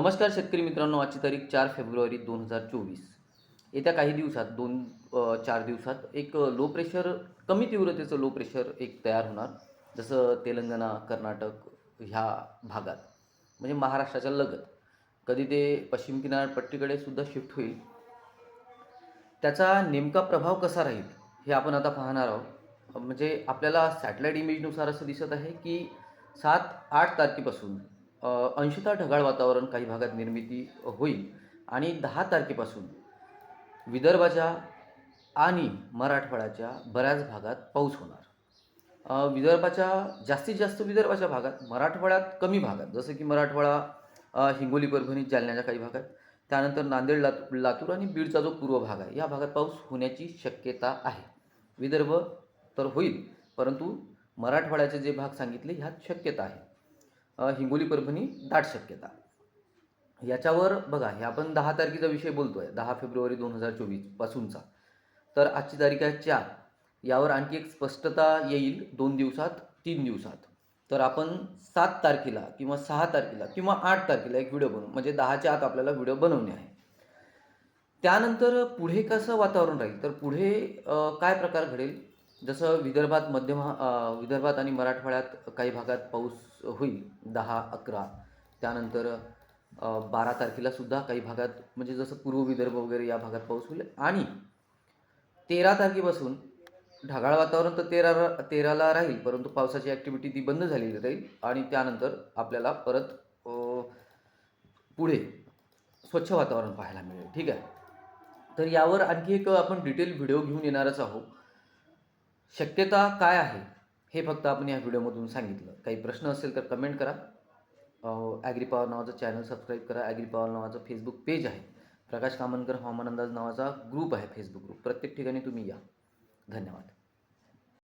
नमस्कार शेतकरी मित्रांनो आजची तारीख चार फेब्रुवारी दोन हजार चोवीस. येत्या काही दिवसात दोन चार दिवसात एक लो प्रेशर कमी तीव्रतेचं लो प्रेशर एक तयार होणार. जसं तेलंगणा कर्नाटक ह्या भागात म्हणजे महाराष्ट्राच्या लगत. कधी ते पश्चिम किनारपट्टीकडे सुद्धा शिफ्ट होईल. त्याचा नेमका प्रभाव कसा राहील हे आपण आता पाहणार आहोत. म्हणजे आपल्याला सॅटेलाईट इमेजनुसार असं दिसत आहे की सात आठ तारखेपासून अंशतः ढगाळ वातावरण काही भागात निर्मिती होईल. आणि दहा तारखेपासून विदर्भाच्या आणि मराठवाड्याच्या बऱ्याच भागात पाऊस होणार. विदर्भाच्या जास्तीत जास्त विदर्भाच्या भागात मराठवाड्यात कमी भागात जसं की मराठवाडा हिंगोली परभणी जालन्याच्या काही भागात त्यानंतर नांदेड लातू लातूर आणि बीडचा जो पूर्व भाग आहे या भागात पाऊस होण्याची शक्यता आहे. विदर्भ तर होईल परंतु मराठवाड्याचे जे भाग सांगितले ह्यात शक्यता आहे. हिंगोली परभणी दाट शक्यता. याच्यावर बघा हे आपण दहा तारखेचा विषय बोलतोय दहा फेब्रुवारी दोन हजार चोवीस पासूनचा. तर आजची तारीख आहे चार. यावर आणखी एक स्पष्टता येईल दोन दिवसात तीन दिवसात. तर आपण सात तारखेला किंवा सहा तारखेला किंवा आठ तारखेला एक व्हिडिओ बनवू. म्हणजे दहाच्या आत आपल्याला व्हिडिओ बनवणे आहे. त्यानंतर पुढे कसं वातावरण राहील? तर पुढे काय प्रकार घडेल? जसं विदर्भात मध्य महा विदर्भात आणि मराठवाड्यात काही भागात पाऊस होईल दहा अकरा. त्यानंतर बारा तारखेला सुद्धा काही भागात म्हणजे जसं पूर्व विदर्भ वगैरे या भागात पाऊस होईल. आणि तेरा तारखेपासून ढगाळ वातावरण तर तेरा तेराला राहील परंतु पावसाची ॲक्टिव्हिटी ती बंद झालेली राहील. आणि त्यानंतर आपल्याला परत पुढे स्वच्छ वातावरण पाहायला मिळेल. ठीक आहे? तर यावर आणखी एक आपण डिटेल व्हिडिओ घेऊन येणारच आहोत. शक्यता काय आहे? हे फक्त आपण या व्हिडिओमधून सांगितलं. काही प्रश्न असेल तर कमेंट करा. ॲग्रीपावर नावाचं चॅनल सबस्क्राईब करा. ॲग्रीपावर नावाचं फेसबुक पेज आहे. प्रकाश कामनकर हवामान अंदाज नावाचा ग्रुप आहे फेसबुक ग्रुप प्रत्येक ठिकाणी तुम्ही या. धन्यवाद.